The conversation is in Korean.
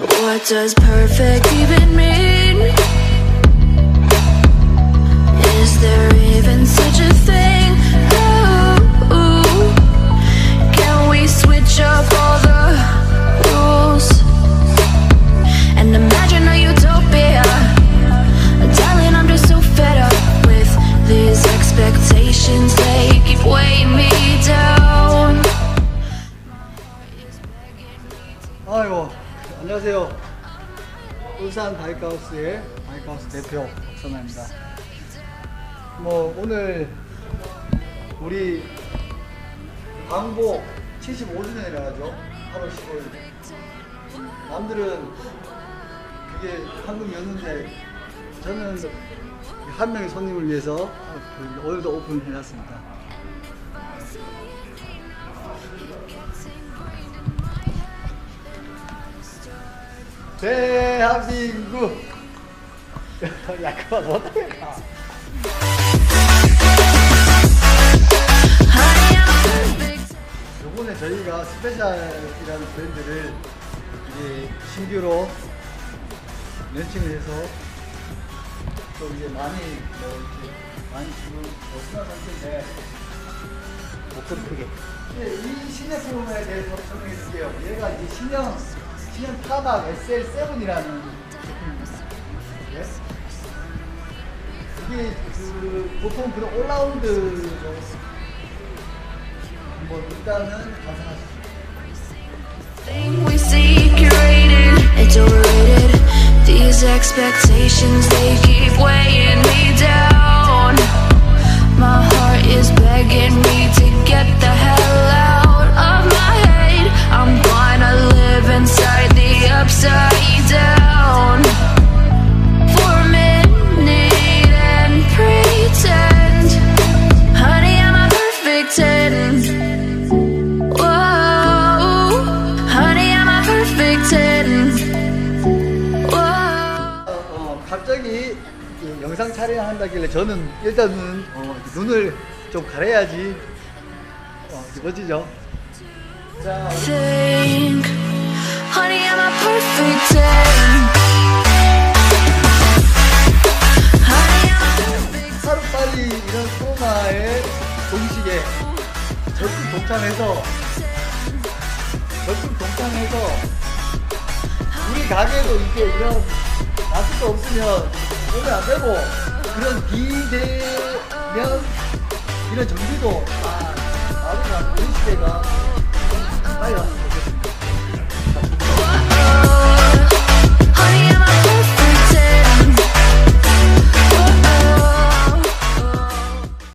What does perfect even mean? Is there even such a thing? Ooh, ooh. Can we switch up all the rules? And imagine a utopia Darling, I'm just so fed up with these expectations They keep weighing me down Ayo 안녕하세요. 울산 바이크하우스의 바이크하우스 대표 박선아입니다. 뭐 오늘 우리 광복 75주년이라 하죠? 8월 15일 남들은 그게 황금연휴인데 저는 한 명의 손님을 위해서 그 오늘도 오픈해놨습니다 대한민국. 야 그만 어떻게 가. 요번에 저희가 스페셜이라는 브랜드를 이제 신규로 런칭을 해서 또 이제 많이 뭐 이렇게 많이 지금 어수나 상태인데 목소리 크게. 네, 이 신제품에 대해서 설명해 줄게요. 얘가 이제 신형 신형 타박 SL7이라는 제품입니다 네? 이게 그 보통 그런 올라운드로 뭐 일단은 Thing we see curated, it's overrated. These expectations, they keep weighing me down. My heart is begging me 갑자기 그 영상 촬영한다길래 저는 일단은 어, 눈을 좀 가려야지. 어, 이제 멋지죠? 자, 하루빨리 이런 코로나의 동시에 적극 동참해서 적극 동참해서 우리 가게도 이게 이런 마스크 없으면 몸에 안 되고 그런 비대면 이런 정비도 다 나오고 이 시대가 빨리 왔습니다.